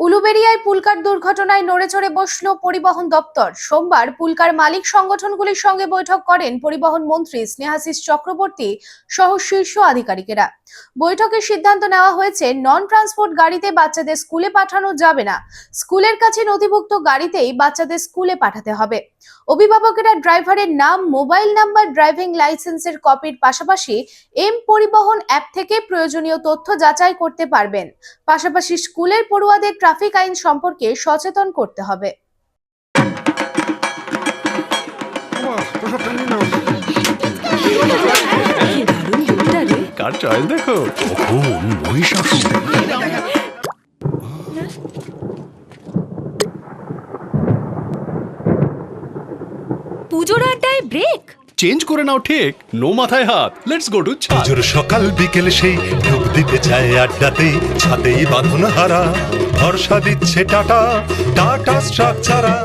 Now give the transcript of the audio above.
উলুবেড়িয়ায় pool car দুর্ঘটনায় নড়েচড়ে বসল পরিবহন দপ্তর। সোমবার পুলকার মালিক সংগঠনগুলির সঙ্গে বৈঠক করেন পরিবহন মন্ত্রী স্নেহাশিস চক্রবর্তী সহ শীর্ষ আধিকারিকেরা। বৈঠকে সিদ্ধান্ত নেওয়া হয়েছে নন ট্রান্সপোর্ট গাড়িতে বাচ্চাদের স্কুলে পাঠানো যাবে না। স্কুলের কাছে নথিভুক্ত গাড়িতেই বাচ্চাদের স্কুলে পাঠাতে হবে। অভিভাবকেরা ড্রাইভারের নাম, মোবাইল নাম্বার, ড্রাইভিং লাইসেন্সের কপির পাশাপাশি এম পরিবহন অ্যাপ থেকে প্রয়োজনীয় তথ্য যাচাই করতে পারবেন। পাশাপাশি স্কুলের পড়ুয়াদের ট্রাফিক আইন সম্পর্কে সচেতন করতে হবে। কার চয়েস দেখো? পুজোর আড্ডায় ব্রেক চেঞ্জ করে নাও ঠিক নো মাথায় হাত লেটস গো টু পুজোর সকাল বিকেল সেই ডুব দিতে চায় আড্ডাতে ছাতেই বাঁধন হারা। ভরসা দিচ্ছে টাটা টাটা স্ট্রাকচারা